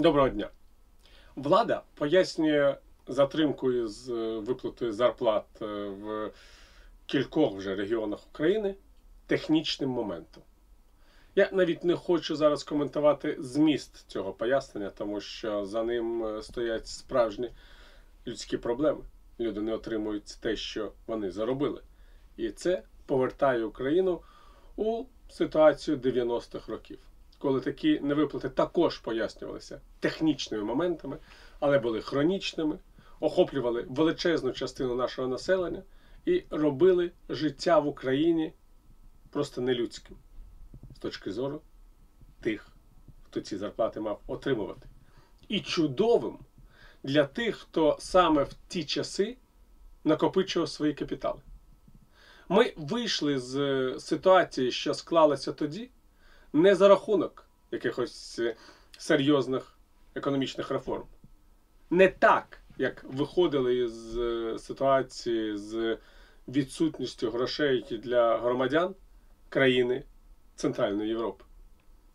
Доброго дня. Влада пояснює затримкою з е, виплатою зарплат е, в кількох вже регіонах України технічним моментом. Я навіть не хочу зараз коментувати зміст цього пояснення, тому що за ним е, стоять справжні людські проблеми. Люди не отримують те, що вони заробили. І це повертає Україну у ситуацію 90-х років коли такі невиплати також пояснювалися технічними моментами, але були хронічними, охоплювали величезну частину нашого населення і робили життя в Україні просто нелюдським з точки зору тих, хто ці зарплати мав отримувати. І чудовим для тих, хто саме в ті часи накопичував свої капітали. Ми вийшли з ситуації, що склалася тоді не за рахунок якихось е, серйозних економічних реформ. Не так, як виходили з е, ситуації з відсутністю грошей для громадян країни Центральної Європи.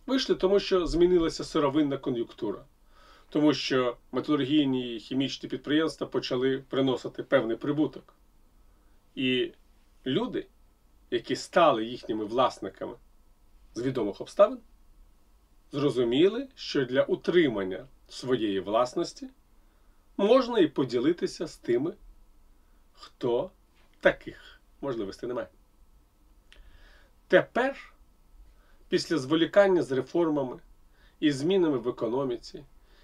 Вийшли тому, що змінилася сировинна кон'юнктура, тому що металургійні і хімічні підприємства почали приносити певний прибуток. І люди, які стали їхніми власниками з відомих обставин, зрозуміли, що для утримання своєї власності можна і поділитися з тими, хто таких можливостей не має. Тепер, після зволікання з реформами і змінами в економіці,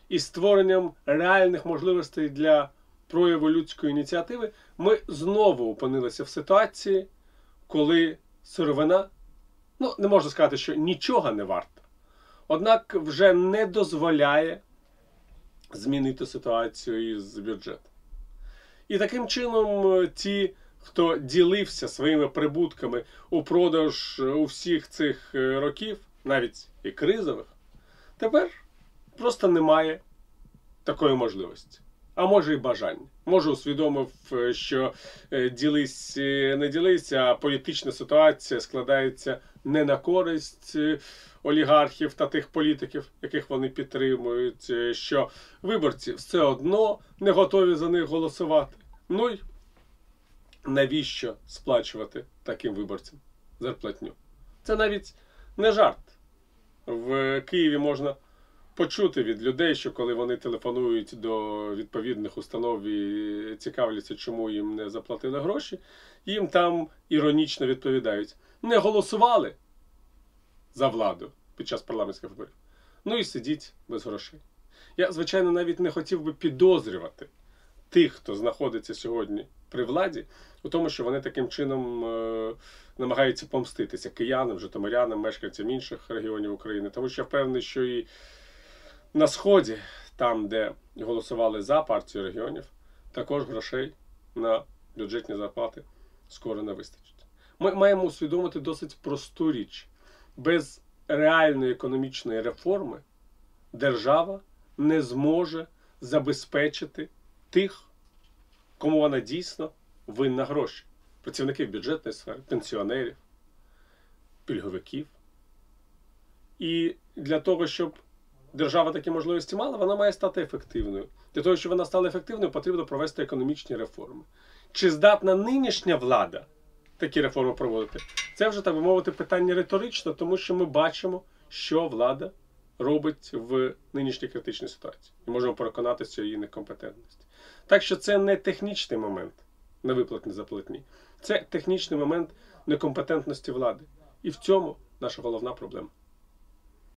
і створенням реальних можливостей для прояву людської ініціативи, ми знову опинилися в ситуації, коли сировина ну, не можна сказати, що нічого не варта, однак вже не дозволяє змінити ситуацію із бюджетом. І таким чином, е, ті, хто ділився своїми прибутками упродовж е, усіх цих е, років, навіть і кризових, тепер просто немає такої можливості а може і бажання. Може, усвідомив, що ділись, не ділись, а політична ситуація складається не на користь олігархів та тих політиків, яких вони підтримують, що виборці все одно не готові за них голосувати. Ну й навіщо сплачувати таким виборцям зарплатню? Це навіть не жарт. В Києві можна почути від людей, що коли вони телефонують до відповідних установ і цікавляться, чому їм не заплатили гроші, їм там іронічно відповідають: не голосували за владу під час парламентських виборів. Ну і сидіть без грошей. Я, звичайно, навіть не хотів би підозрювати тих, хто знаходиться сьогодні при владі, у тому, що вони таким чином е намагаються помститися киянам, житомирянам, мешканцям інших регіонів України, тому що я впевнений, що і на Сході, там, де голосували за партію регіонів, також грошей на бюджетні зарплати скоро не вистачить. Ми маємо усвідомити досить просту річ. Без реальної економічної реформи держава не зможе забезпечити тих, кому вона дійсно винна гроші. Працівників бюджетної сфери, пенсіонерів, пільговиків. І для того, щоб держава такі можливості мала, вона має стати ефективною. Для того, щоб вона стала ефективною, потрібно провести економічні реформи. Чи здатна нинішня влада такі реформи проводити? Це вже так би мовити питання риторично, тому що ми бачимо, що влада робить в нинішній критичній ситуації, і можемо переконатися її некомпетентності. Так що це не технічний момент на виплатні заплатні, це технічний момент некомпетентності влади. І в цьому наша головна проблема.